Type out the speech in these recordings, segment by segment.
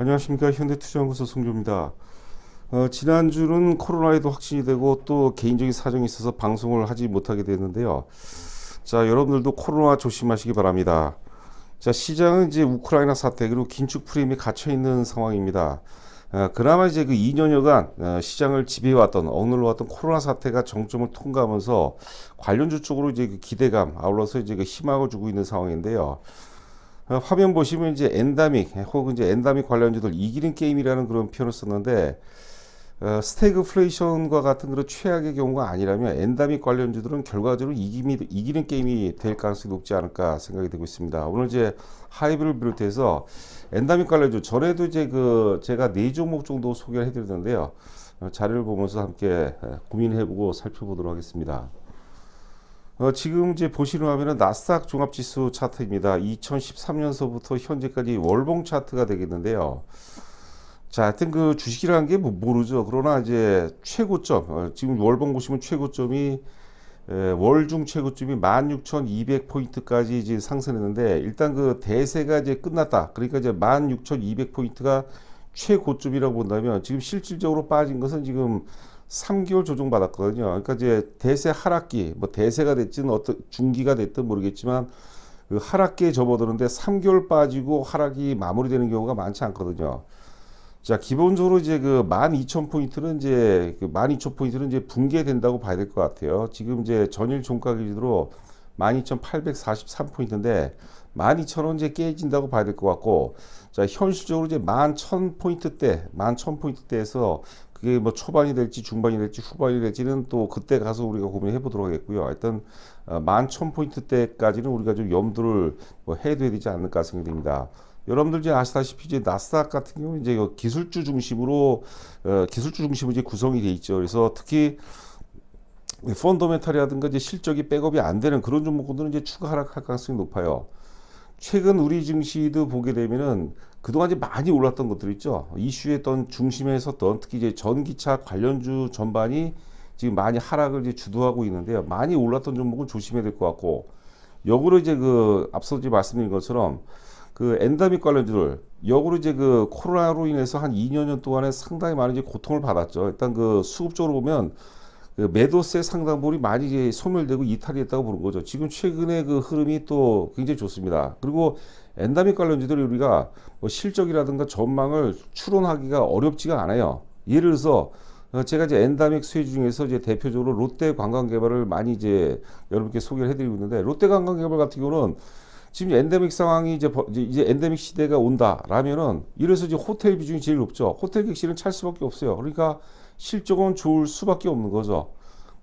안녕하십니까 현대투자연구소 송조입니다. 어, 지난주는 코로나에도 확진이 되고 또 개인적인 사정이 있어서 방송을 하지 못하게 됐는데요. 자 여러분들도 코로나 조심하시기 바랍니다. 자 시장은 이제 우크라이나 사태 그리고 긴축 프레임에 갇혀 있는 상황입니다. 어, 그나마 이제 그 2년여간 어, 시장을 지배해왔던 억눌러왔던 코로나 사태가 정점을 통과하면서 관련주 쪽으로 이제 그 기대감 아울러서 이제 그 희망을 주고 있는 상황인데요. 어, 화면 보시면 이제 엔다믹 혹은 이제 엔다믹 관련주들 이기는 게임이라는 그런 표현을 썼는데 어, 스태그플레이션과 같은 그런 최악의 경우가 아니라면 엔다믹 관련주들은 결과적으로 이김이, 이기는 게임이 될 가능성이 높지 않을까 생각이 되고 있습니다. 오늘 이제 하이브를 비롯해서 엔다믹 관련주 전에도 이제 그 제가 네 종목 정도 소개를 해드렸는데요. 어, 자료를 보면서 함께 에, 고민해보고 살펴보도록 하겠습니다. 어, 지금 이제 보시는 화면은 나스닥 종합지수 차트입니다. 2013년서부터 현재까지 월봉 차트가 되겠는데요. 자, 하여튼 그 주식이라는 게 뭐 모르죠. 그러나 이제 최고점, 어, 지금 월봉 보시면 최고점이 에, 월중 최고점이 16,200포인트까지 이제 상승했는데 일단 그 대세가 이제 끝났다. 그러니까 이제 16,200포인트가 최고점이라고 본다면 지금 실질적으로 빠진 것은 지금 3개월 조정 받았거든요. 그러니까 이제 대세 하락기, 뭐 대세가 됐든 어떤 중기가 됐든 모르겠지만 그 하락기에 접어드는데 3개월 빠지고 하락이 마무리되는 경우가 많지 않거든요. 자, 기본적으로 이제 그 12,000포인트는 이제 그 12,000포인트는 이제 붕괴된다고 봐야 될 것 같아요. 지금 이제 전일 종가 기준으로 12,843포인트인데 12,000원 이제 깨진다고 봐야 될 것 같고 자, 현실적으로 이제 11,000포인트 대, 11,000포인트 대에서 그게 뭐 초반이 될지 중반이 될지 후반이 될지는 또 그때 가서 우리가 고민해 보도록 하겠고요. 하여튼 어, 11,000포인트대까지는 우리가 좀 염두를 뭐 해둬야 되지 않을까 생각됩니다. 여러분들 이제 아시다시피 이제 나스닥 같은 경우 이제 기술주 중심으로 어, 기술주 중심으로 이제 구성이 돼 있죠. 그래서 특히 펀더멘탈이라든가 이제 실적이 백업이 안 되는 그런 종목들은 이제 추가 하락할 가능성이 높아요. 최근 우리 증시도 보게 되면은 그동안 이제 많이 올랐던 것들 있죠. 어떤 중심에 섰던 특히 이제 전기차 관련주 전반이 지금 많이 하락을 이제 주도하고 있는데요. 많이 올랐던 종목은 조심해야 될 것 같고 역으로 이제 그 앞서 이제 말씀드린 것처럼 그 엔다믹 관련주들 역으로 이제 그 코로나로 인해서 한 2년 동안에 상당히 많은 이제 고통을 받았죠. 일단 그 수급적으로 보면 그 매도세 상당분이 많이 소멸되고 이탈이 됐다고 보는 거죠. 지금 최근에 그 흐름이 또 굉장히 좋습니다. 그리고 엔다믹 관련주들이 우리가 뭐 실적이라든가 전망을 추론하기가 어렵지가 않아요. 예를 들어서 어, 제가 이제 엔다믹 수혜 중에서 이제 대표적으로 롯데 관광개발을 많이 이제 여러분께 소개를 해드리고 있는데 롯데 관광개발 같은 경우는 지금 엔데믹 상황이 이제- 이제 엔데믹 시대가 온다라면은 이래서 이제 호텔 비중이 제일 높죠. 호텔 객실은 찰 수밖에 없어요. 그러니까 실적은 좋을 수밖에 없는 거죠.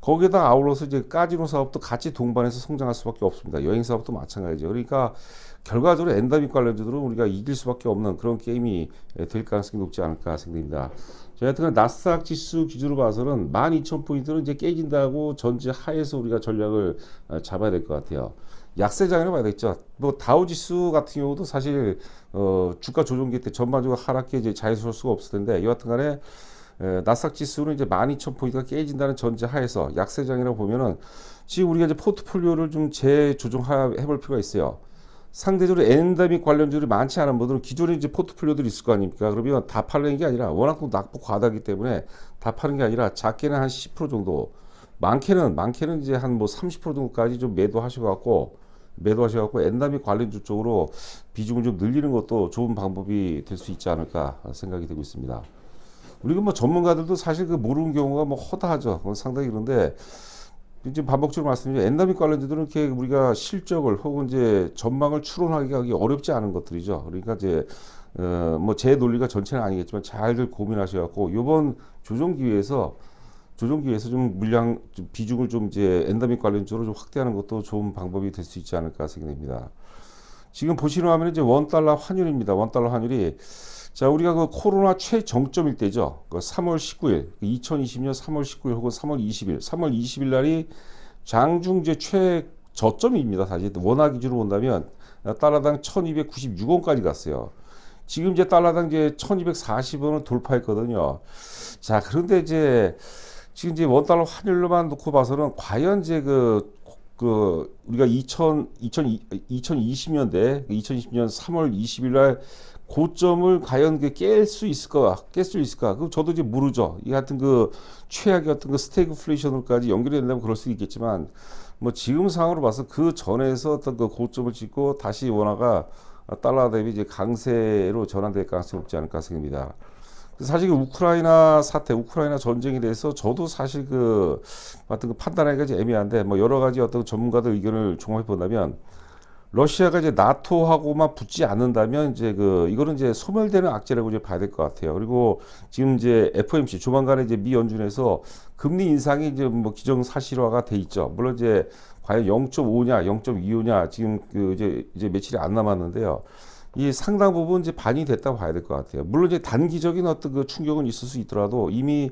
거기에다 아울러서 이제 까지노 사업도 같이 동반해서 성장할 수밖에 없습니다. 여행 사업도 마찬가지죠. 그러니까 결과적으로 엔다믹 관련주들은 우리가 이길 수밖에 없는 그런 게임이 될 가능성이 높지 않을까 생각됩니다. 저 하여튼 나스닥 지수 기준으로 봐서는 12,000포인트는 이제 깨진다고 전제 하에서 우리가 전략을 어, 잡아야 될 것 같아요. 약세장이라고 봐야 되겠죠. 뭐 다우 지수 같은 경우도 사실 어, 주가 조정기 때 전반적으로 하락해 이제 자유스러울 수가 없을 텐데 여하튼 간에 에, 나스닥 지수는 이제 12,000포인트가 깨진다는 전제 하에서 약세장이라고 보면은 지금 우리가 이제 포트폴리오를 좀 재조정해 볼 필요가 있어요. 상대적으로 엔다믹 관련주들이 많지 않은 분들은 기존에 이제 포트폴리오들이 있을 거 아닙니까? 그러면 다 팔는 게 아니라 워낙 또 낙폭 과다기 때문에 다 파는 게 아니라 작게는 한 10% 정도, 많게는 많게는 이제 한 뭐 30% 정도까지 좀 매도하셔갖고 매도하셔갖고 엔다믹 관련주 쪽으로 비중을 좀 늘리는 것도 좋은 방법이 될 수 있지 않을까 생각이 되고 있습니다. 우리가 뭐 전문가들도 사실 그 모르는 경우가 뭐 허다하죠. 그건 상당히 그런데 이제 반복적으로 말씀드리죠. 엔다믹 관련주들은 이렇게 우리가 실적을 혹은 이제 전망을 추론하기가 하기 어렵지 않은 것들이죠. 그러니까 이제 어, 뭐 제 논리가 전체는 아니겠지만 잘들 고민하셔갖고 이번 조정 기회에서 조정 기회에서 좀 물량 좀 비중을 좀 이제 엔다믹 관련주로 좀 확대하는 것도 좋은 방법이 될 수 있지 않을까 생각됩니다. 지금 보시는 화면은 이제 원 달러 환율입니다. 원 달러 환율이 자 우리가 그 코로나 최정점일 때죠. 그 3월 19일, 2020년 3월 19일 혹은 3월 20일, 3월 20일 날이 장중제 최저점입니다. 사실 원화 기준으로 본다면 달러당 1,296원까지 갔어요. 지금 이제 달러당 이제 1,240원을 돌파했거든요. 자 그런데 이제 지금 이제 원 달러 환율로만 놓고 봐서는 과연 이제 그 그 우리가 2000 2000 2020년대 2020년 3월 20일 날 고점을 과연 깰수 있을까? 깰 수 있을까? 그 저도 이제 모르죠. 이 같은 그 최악의 어떤 그 스태그플레이션으로까지 연결이 된다면 그럴 수도 있겠지만 뭐 지금 상황으로 봐서 그 전에서 어떤 그 고점을 찍고 다시 원화가 달러 대비 이제 강세로 전환될 가능성이 높지 않을까 생각합니다. 사실 그 우크라이나 사태, 우크라이나 전쟁에 대해서 저도 사실 그 어떤 그 판단하기가 좀 애매한데 뭐 여러 가지 어떤 전문가들 의견을 종합해 본다면 러시아가 이제 나토하고만 붙지 않는다면 이제 그 이거는 이제 소멸되는 악재라고 이제 봐야 될 것 같아요. 그리고 지금 이제 FOMC 조만간에 이제 미 연준에서 금리 인상이 이제 뭐 기정사실화가 돼 있죠. 물론 이제 과연 0.5냐, 0.25냐 지금 그 이제 이제 며칠이 안 남았는데요. 이 상당 부분 이제 반이 됐다고 봐야 될 것 같아요. 물론 이제 단기적인 어떤 그 충격은 있을 수 있더라도 이미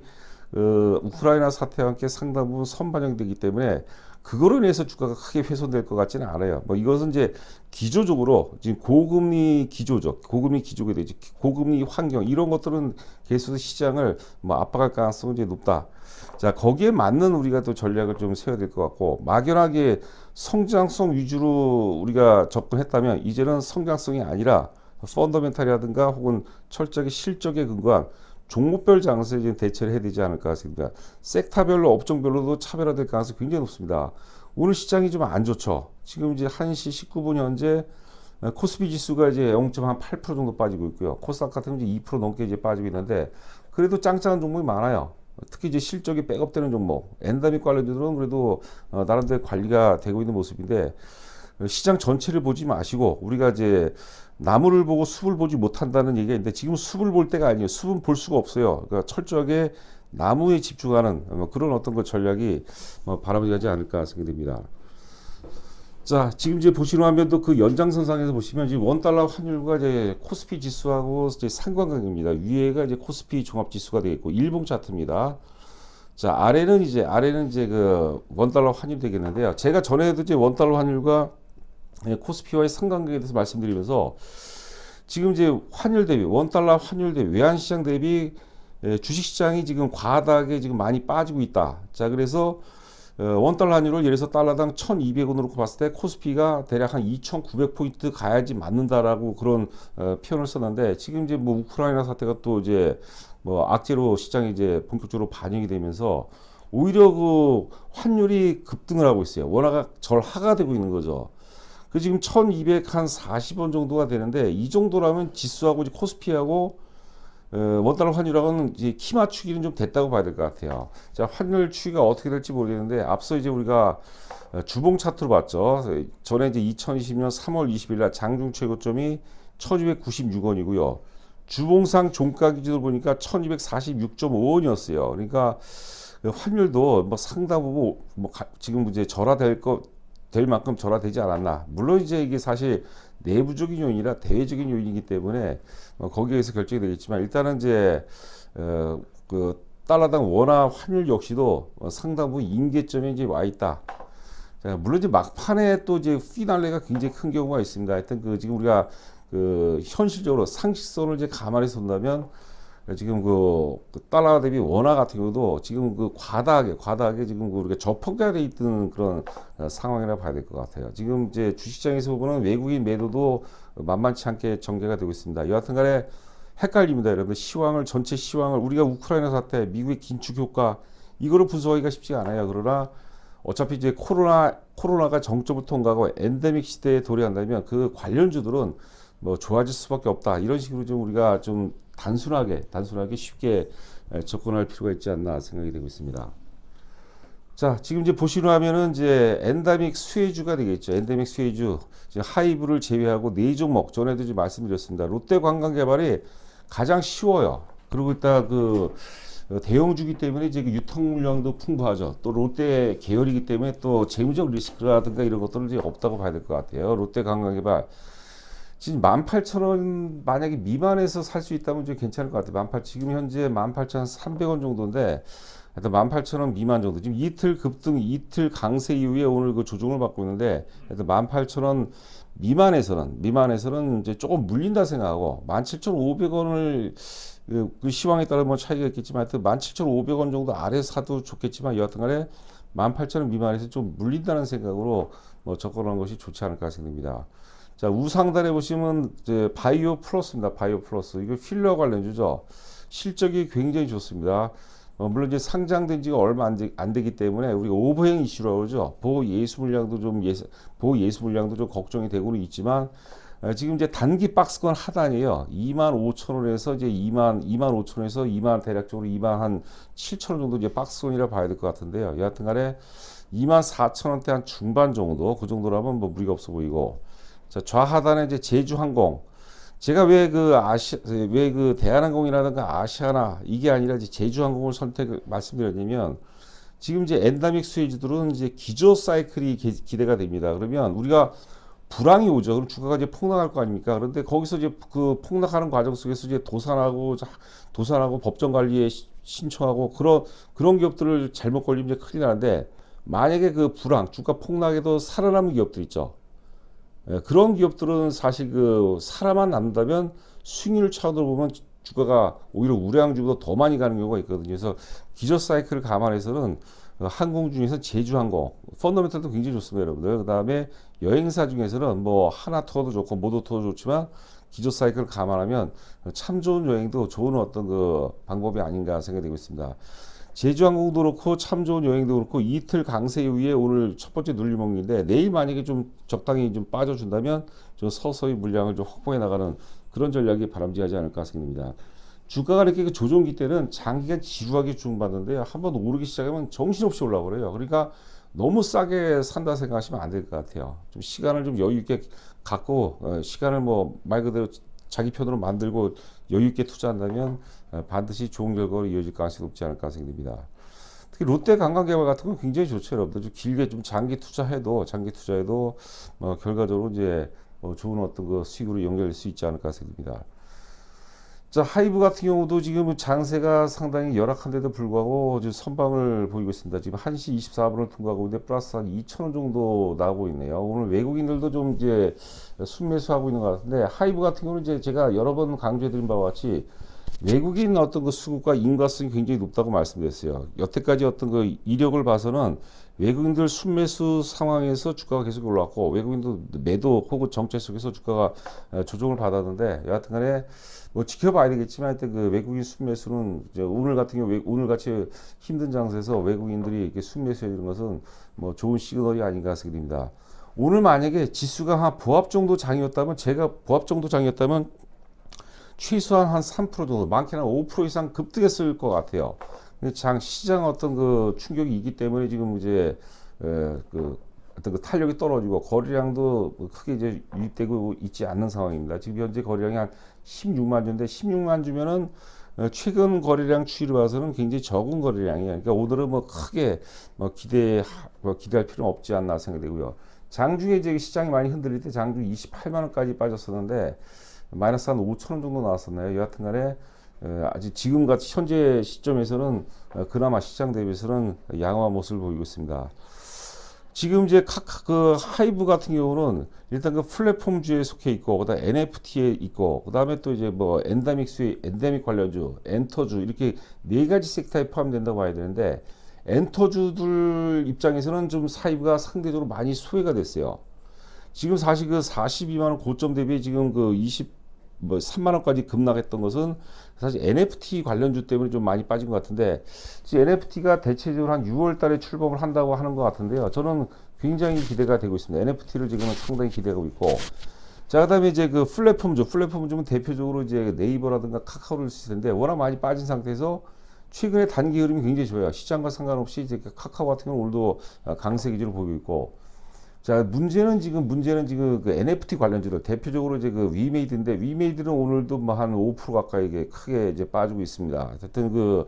어, 우크라이나 사태와 함께 상당 부분 선반영되기 때문에 그거로 인해서 주가가 크게 훼손될 것 같지는 않아요. 뭐 이것은 이제 기조적으로 지금 고금리 기조적, 고금리 기조가 되지, 고금리 환경 이런 것들은 계속 시장을 뭐 압박할 가능성이 이제 높다. 자 거기에 맞는 우리가 또 전략을 좀 세워야 될 것 같고 막연하게 성장성 위주로 우리가 접근했다면 이제는 성장성이 아니라 펀더멘탈이라든가 혹은 철저하게 실적에 근거한 종목별 장세에 대처를 해야 되지 않을까 생각합니다. 섹터별로 업종별로도 차별화될 가능성이 굉장히 높습니다. 오늘 시장이 좀 안 좋죠. 지금 이제 1시 19분 현재 코스피 지수가 이제 0.8% 정도 빠지고 있고요. 코스닥 같은 경우 이제 2% 넘게 이제 빠지고 있는데 그래도 짱짱한 종목이 많아요. 특히 이제 실적이 백업되는 종목, 엔다믹 관련주들은 그래도 어, 나름대로 관리가 되고 있는 모습인데 시장 전체를 보지 마시고 우리가 이제 나무를 보고 숲을 보지 못한다는 얘기가 있는데 지금 숲을 볼 때가 아니에요. 숲은 볼 수가 없어요. 그러니까 철저하게 나무에 집중하는 뭐 그런 어떤 그 전략이 뭐 바람직하지 않을까 생각됩니다. 자, 지금 이제 보시는 화면도 그 연장선상에서 보시면 지금 원 달러 환율과 이제 코스피 지수하고 이제 상관관계입니다. 위에가 이제 코스피 종합 지수가 되겠고 일봉 차트입니다. 자, 아래는 이제 아래는 이제 그 원 달러 환율 되겠는데요. 제가 전에도 이제 원 달러 환율과 예, 코스피와의 상관관계에 대해서 말씀드리면서 지금 이제 환율 대비 원 달러 환율 대비 외환 시장 대비 예, 주식 시장이 지금 과다하게 지금 많이 빠지고 있다. 자, 그래서 어, 원 달러 환율을 예를 들어서 달러당 1,200원으로 봤을 때 코스피가 대략 한 2,900 포인트 가야지 맞는다라고 그런 어, 표현을 썼는데 지금 이제 뭐 우크라이나 사태가 또 이제 뭐 악재로 시장에 이제 본격적으로 반영이 되면서 오히려 그 환율이 급등을 하고 있어요. 원화가 절하가 되고 있는 거죠. 그 지금 1240원 정도가 되는데 이 정도라면 지수하고 이제 코스피하고 어, 원달러 환율하고는 이제 키 맞추기는 좀 됐다고 봐야 될 것 같아요. 자, 환율 추이가 어떻게 될지 모르겠는데 앞서 이제 우리가 어, 주봉 차트로 봤죠. 전에 이제 2020년 3월 20일 날 장중 최고점이 1296원이고요. 주봉상 종가 기준으로 보니까 1246.5원이었어요. 그러니까 그 환율도 뭐 상당 부분 뭐 가, 지금 이제 절하될 거 될 만큼 절하되지 않았나. 물론 이제 이게 사실 내부적인 요인이라 대외적인 요인이기 때문에 어, 거기에서 결정이 되겠지만 일단은 이제 어, 그 달러당 원화 환율 역시도 어, 상당 부분 임계점에 이제 와 있다. 자, 물론 이제 막판에 또 이제 피날레가 굉장히 큰 경우가 있습니다. 하여튼 그 지금 우리가 그 현실적으로 상식선을 이제 감안해서 본다면 지금 그, 그 달러 대비 원화 같은 경우도 지금 그 과다하게 과다하게 지금 그 우리가 저평가돼 있던 그런 어, 상황이라 봐야 될 것 같아요. 지금 이제 주식장에서 보면 외국인 매도도 만만치 않게 전개가 되고 있습니다. 여하튼간에 헷갈립니다, 여러분. 시황을 전체 시황을 우리가 우크라이나 사태, 미국의 긴축 효과 이거를 분석하기가 쉽지 않아요. 그러나 어차피 이제 코로나 코로나가 정점을 통과하고 엔데믹 시대에 도래한다면 그 관련주들은 뭐 좋아질 수밖에 없다. 이런 식으로 좀 우리가 좀 단순하게 단순하게 쉽게 접근할 필요가 있지 않나 생각이 되고 있습니다. 자, 지금 이제 보시는 화면은 이제 엔다믹 수혜주가 되겠죠. 엔다믹 수혜주. 하이브를 제외하고 네 종목 전에도 좀 말씀드렸습니다. 롯데 관광 개발이 가장 쉬워요. 그리고 일단 그 대형주기 때문에 이제 그 유통 물량도 풍부하죠. 또 롯데 계열이기 때문에 또 재무적 리스크라든가 이런 것들은 이제 없다고 봐야 될 것 같아요. 롯데 관광 개발 지금 18,000원 만약에 미만에서 살 수 있다면 좀 괜찮을 것 같아요. 18, 지금 현재 18,300원 정도인데 하여튼 18,000원 미만 정도. 지금 이틀 급등, 이틀 강세 이후에 오늘 그 조정을 받고 있는데 하여튼 18,000원 미만에서는 미만에서는 이제 조금 물린다 생각하고 17,500원을 그, 그 시황에 따라 뭐 차이가 있겠지만 하여튼 17,500원 정도 아래 사도 좋겠지만 여하튼 간에 18,000원 미만에서 좀 물린다는 생각으로 뭐 접근하는 것이 좋지 않을까 생각됩니다. 자, 우상단에 보시면 이제 바이오 플러스입니다. 바이오 플러스. 이거 필러 관련주죠. 실적이 굉장히 좋습니다. 어, 물론 이제 상장된 지가 얼마 안, 되, 안 되기 때문에 우리 오버행 이슈라고 그러죠. 보호 예수 물량도 좀 예수, 보호 예수 물량도 좀 걱정이 되고는 있지만 어, 지금 이제 단기 박스권 하단이에요. 2만 5천 원에서 이제 2만 2만 5천 원에서 2만 대략적으로 2만 한 7천 원 정도 이제 박스권이라 봐야 될 것 같은데요. 여하튼간에 2만 4천 원대 한 중반 정도 그 정도라면 뭐 무리가 없어 보이고 자 좌하단에 이제 제주항공 제가 왜 그 아시 왜 그 대한항공이라든가 아시아나 이게 아니라 이제 제주항공을 선택 말씀드렸냐면 지금 이제 엔다믹 수혜주들은 이제 기저 사이클이 기, 기대가 됩니다. 그러면 우리가 불황이 오죠. 그럼 주가가 이제 폭락할 거 아닙니까? 그런데 거기서 이제 그 폭락하는 과정 속에서 이제 도산하고 도산하고 법정 관리에 신청하고 그런 그런 기업들을 잘못 걸리면 이제 큰일 나는데 만약에 그 불황 주가 폭락에도 살아남은 기업들 있죠. 예, 그런 기업들은 사실 그 살아만 남다면 수익률 차원으로 보면 주가가 오히려 우량주보다 더 많이 가는 경우가 있거든요. 그래서 기저 사이클을 감안해서는 항공 중에서 제주항공 펀더멘탈도 굉장히 좋습니다, 여러분들. 그 다음에 여행사 중에서는 뭐 하나투어도 좋고 모도투어도 좋지만 기저 사이클을 감안하면 참 좋은 여행도 좋은 어떤 그 방법이 아닌가 생각되고 있습니다. 제주항공도 그렇고 참 좋은 여행도 그렇고 이틀 강세 이후에 오늘 첫 번째 눌림목인데 내일 만약에 좀 적당히 좀 빠져준다면 좀 서서히 물량을 좀 확보해 나가는 그런 전략이 바람직하지 않을까 생각됩니다. 주가가 이렇게 그 조종기 때는 장기간 지루하게 주받는데 한번 오르기 시작하면 정신없이 올라버려요. 그러니까 너무 싸게 산다 생각하시면 안 될 것 같아요. 좀 시간을 좀 여유 있게 갖고 어, 시간을 뭐 말 그대로 자기 편으로 만들고 여유 있게 투자한다면 어, 반드시 좋은 결과로 이어질 가능성이 높지 않을까 생각됩니다. 특히 롯데 관광개발 같은 건 굉장히 좋죠, 여러분들. 좀 길게 좀 장기 투자해도 장기 투자해도 어, 결과적으로 이제 어, 좋은 어떤 그 수익으로 연결될 수 있지 않을까 생각됩니다. 자, 하이브 같은 경우도 지금 장세가 상당히 열악한데도 불구하고 지금 선방을 보이고 있습니다. 지금 1시 24분을 통과하고 있는데 플러스 한 2,000원 정도 나오고 있네요. 오늘 외국인들도 좀 이제 순매수하고 있는 것 같은데 하이브 같은 경우는 이제 제가 여러 번 강조해드린 바와 같이 외국인 어떤 그 수급과 인과성이 굉장히 높다고 말씀드렸어요. 여태까지 어떤 그 이력을 봐서는 외국인들 순매수 상황에서 주가가 계속 올랐고 외국인도 매도 혹은 정체 속에서 주가가 어, 조정을 받았는데 여하튼간에 뭐 지켜봐야 되겠지만 하여튼 그 외국인 순매수는 이제 오늘 같은 경우 오늘 같이 힘든 장세에서 외국인들이 이렇게 순매수해 주는 것은 뭐 좋은 시그널이 아닌가 생각됩니다. 오늘 만약에 지수가 한 보합 정도 장이었다면 제가 보합 정도 장이었다면 최소한 한 3% 정도 많게는 5% 이상 급등했을 것 같아요. 장 시장 어떤 그 충격이 있기 때문에 지금 이제 에, 그 어떤 그 탄력이 떨어지고 거래량도 뭐 크게 이제 유입되고 있지 않는 상황입니다. 지금 현재 거래량이 한 16만 주인데 16만 주면은 어, 최근 거래량 추이를 봐서는 굉장히 적은 거래량이에요. 그러니까 오늘은 뭐 크게 뭐 기대 뭐 기대할 필요는 없지 않나 생각되고요. 장중에 이제 시장이 많이 흔들릴 때 장중 28만 원까지 빠졌었는데 마이너스 한 5천 원 정도 나왔었나요? 여하튼 간에 어, 아직 지금 같이 현재 시점에서는 어, 그나마 시장 대비해서는 양호한 모습을 보이고 있습니다. 지금 이제 카카 그 하이브 같은 경우는 일단 그 플랫폼주에 속해 있고 그다음 NFT에 있고 그다음에 또 이제 뭐 엔다믹스의 엔데믹 관련주, 엔터주 이렇게 네 가지 섹터에 포함된다고 봐야 되는데 엔터주들 입장에서는 좀 하이브가 상대적으로 많이 소외가 됐어요. 지금 사실 그 42만 원 고점 대비 지금 그 20, 뭐 3만 원까지 급락했던 것은 사실 NFT 관련주 때문에 좀 많이 빠진 것 같은데 NFT가 대체적으로 한 6월 달에 출범을 한다고 하는 것 같은데요. 저는 굉장히 기대가 되고 있습니다. NFT를 지금은 상당히 기대하고 있고 자, 그다음에 이제 그 플랫폼주, 플랫폼주는 대표적으로 이제 네이버라든가 카카오를 쓸 텐데 워낙 많이 빠진 상태에서 최근에 단기 흐름이 굉장히 좋아요. 시장과 상관없이 이제 카카오 같은 경우는 오늘도 강세 기준을 보이고 있고 자, 문제는 지금, 문제는 지금 그 NFT 관련주들, 대표적으로 이제 그 위메이드인데, 위메이드는 오늘도 뭐한5% 가까이 이게 크게 이제 빠지고 있습니다. 하여튼 그,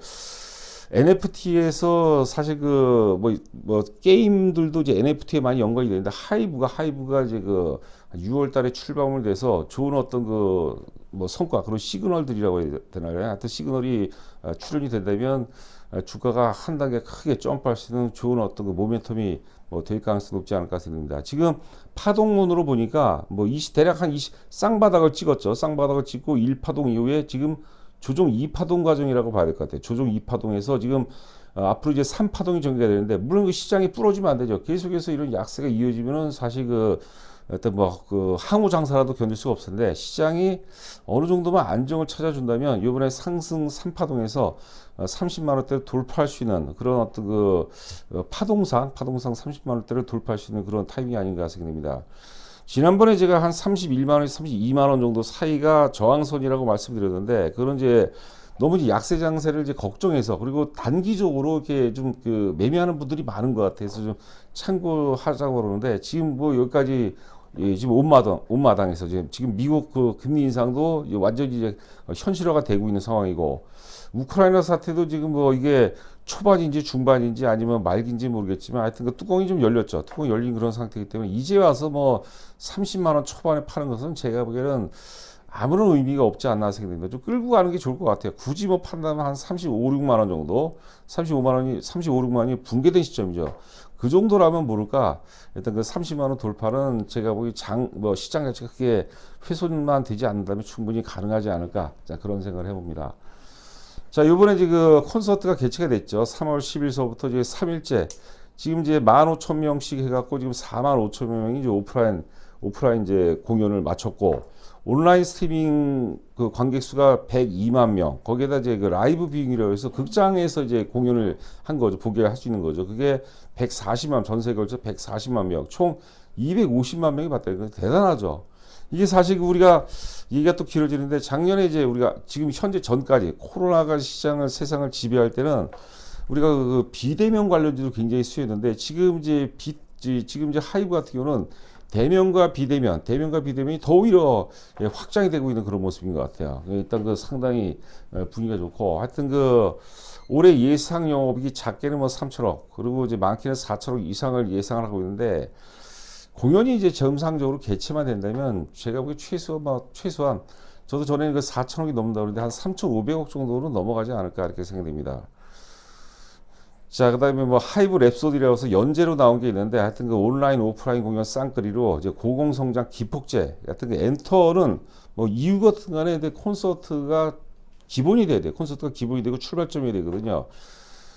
NFT에서 사실 그, 뭐, 뭐, 게임들도 이제 NFT에 많이 연관이 되는데, 하이브가, 하이브가 이제 그, 6월 달에 출범을 돼서 좋은 어떤 그, 뭐, 성과, 그런 시그널들이라고 해야 되나요? 하여튼 시그널이 어, 출현이 된다면, 어, 주가가 한 단계 크게 점프할 수 있는 좋은 어떤 그 모멘텀이 뭐 될 가능성이 높지 않을까 생각됩니다. 지금 파동론으로 보니까 뭐 20, 대략 한 20, 쌍바닥을 찍었죠. 쌍바닥을 찍고 1파동 이후에 지금 조종 2파동 과정이라고 봐야 될 것 같아요. 조종 2파동에서 지금 어, 앞으로 이제 3파동이 전개가 되는데 물론 그 시장이 부러지면 안 되죠. 계속해서 이런 약세가 이어지면은 사실 그 어떤 뭐그 항우 장사라도 견딜 수가 없었는데 시장이 어느 정도만 안정을 찾아준다면 이번에 상승 3파동에서 30만 원대를 돌파할 수 있는 그런 어떤 그 어, 파동상 파동상 30만 원대를 돌파할 수 있는 그런 타이밍이 아닌가 생각됩니다. 지난번에 제가 한 31만 원에서 32만 원 정도 사이가 저항선이라고 말씀드렸는데 그런 이제 너무 이제 약세 장세를 이제 걱정해서 그리고 단기적으로 이렇게 좀 그 매매하는 분들이 많은 것 같아서 좀 참고하자고 그러는데 지금 뭐 여기까지 예, 지금 온마당 온마당에서 지금 지금 미국 그 금리 인상도 완전히 이제 현실화가 되고 있는 상황이고 우크라이나 사태도 지금 뭐 이게 초반인지 중반인지 아니면 말기인지 모르겠지만 하여튼 그 뚜껑이 좀 열렸죠. 뚜껑이 열린 그런 상태이기 때문에 이제 와서 뭐 30만 원 초반에 파는 것은 제가 보기에는 아무런 의미가 없지 않나 생각됩니다. 좀 끌고 가는 게 좋을 것 같아요. 굳이 뭐 판다면 한 35, 6만 원 정도, 35만 원이 35, 6만 원이 붕괴된 시점이죠. 그 정도라면 모를까. 일단 그 30만 원 돌파는 제가 보기 장뭐 시장 자체가 크게 훼손만 되지 않는다면 충분히 가능하지 않을까. 자 그런 생각을 해봅니다. 자, 이번에 지금 그 콘서트가 개최가 됐죠. 3월 10일서부터 이제 3일째. 지금 이제 15,000명씩 해갖고 지금 45,000명 명이 이제 오프라인, 오프라인 이제 공연을 마쳤고, 온라인 스트리밍 그 관객 수가 102만 명. 거기에다 이제 그 라이브 뷰잉이라고 해서 극장에서 이제 공연을 한 거죠. 보게 할 수 있는 거죠. 그게 140만, 전세에 걸쳐 140만 명. 총 250만 명이 봤다. 이거 대단하죠. 이게 사실 우리가 얘기가 또 길어지는데 작년에 이제 우리가 지금 현재 전까지 코로나가 시장을 세상을 지배할 때는 우리가 그 비대면 관련주도 굉장히 수혜했는데 지금 이제 비 지금 이제 하이브 같은 경우는 대면과 비대면, 대면과 비대면이 더 오히려 예, 확장이 되고 있는 그런 모습인 것 같아요. 일단 그 상당히 어, 분위기가 좋고 하여튼 그 올해 예상 영업이익이 작게는 뭐 3천억 그리고 이제 많게는 4천억 이상을 예상을 하고 있는데 공연이 이제 정상적으로 개최만 된다면 제가 보기 최소 뭐 최소한 저도 전에는 그 4천억이 넘는다 그러는데 한 3,500억 정도는 넘어가지 않을까 이렇게 생각됩니다. 자, 그 다음에 뭐 하이브 랩소디라고 해서 연재로 나온 게 있는데 하여튼 그 온라인, 오프라인 공연 쌍끌이로 이제 고공성장 기폭제. 하여튼 그 엔터는 뭐 이유 같은 간에 근데 콘서트가 기본이 돼야 돼. 콘서트가 기본이 되고 출발점이 되거든요.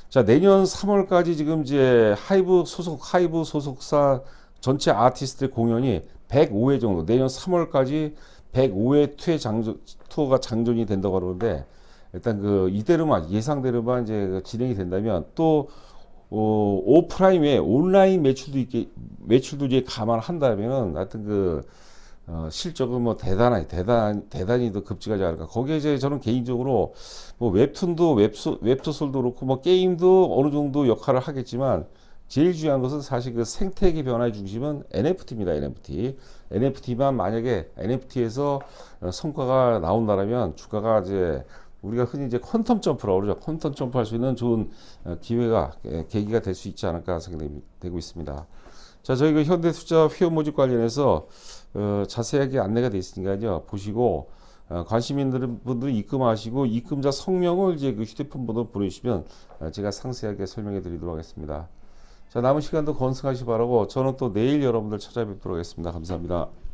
자, 내년 3월까지 지금 이제 하이브 소속, 하이브 소속사 전체 아티스트의 공연이 105회 정도, 내년 3월까지 105회 투어 장전, 투어가 장전이 된다고 그러는데 일단 그 이대로만 예상대로만 이제 그 진행이 된다면 또 어, 오프라인 외에 온라인 매출도 있게 매출도 이제 감안한다면은 하여튼 그 어, 실적은 뭐 대단하게 대단 대단히 더 급증하지 않을까. 거기에 이제 저는 개인적으로 뭐 웹툰도 웹소 웹소설도 그렇고 뭐 게임도 어느 정도 역할을 하겠지만 제일 중요한 것은 사실 그 생태계 변화의 중심은 NFT입니다. NFT. NFT만 만약에 NFT에서 어, 성과가 나온다면 주가가 이제 우리가 흔히 이제 퀀텀 점프라고 그러죠. 퀀텀 점프할 수 있는 좋은 어, 기회가 예, 계기가 될 수 있지 않을까 생각되고 있습니다. 자, 저희 그 현대투자 회원 모집 관련해서 어, 자세하게 안내가 되어 있으니까요. 보시고 어, 관심 있는 분들은 입금하시고 입금자 성명을 이제 그 휴대폰 번호 보내주시면 어, 제가 상세하게 설명해 드리도록 하겠습니다. 자, 남은 시간도 건승하시 기 바라고 저는 또 내일 여러분들 찾아뵙도록 하겠습니다. 감사합니다.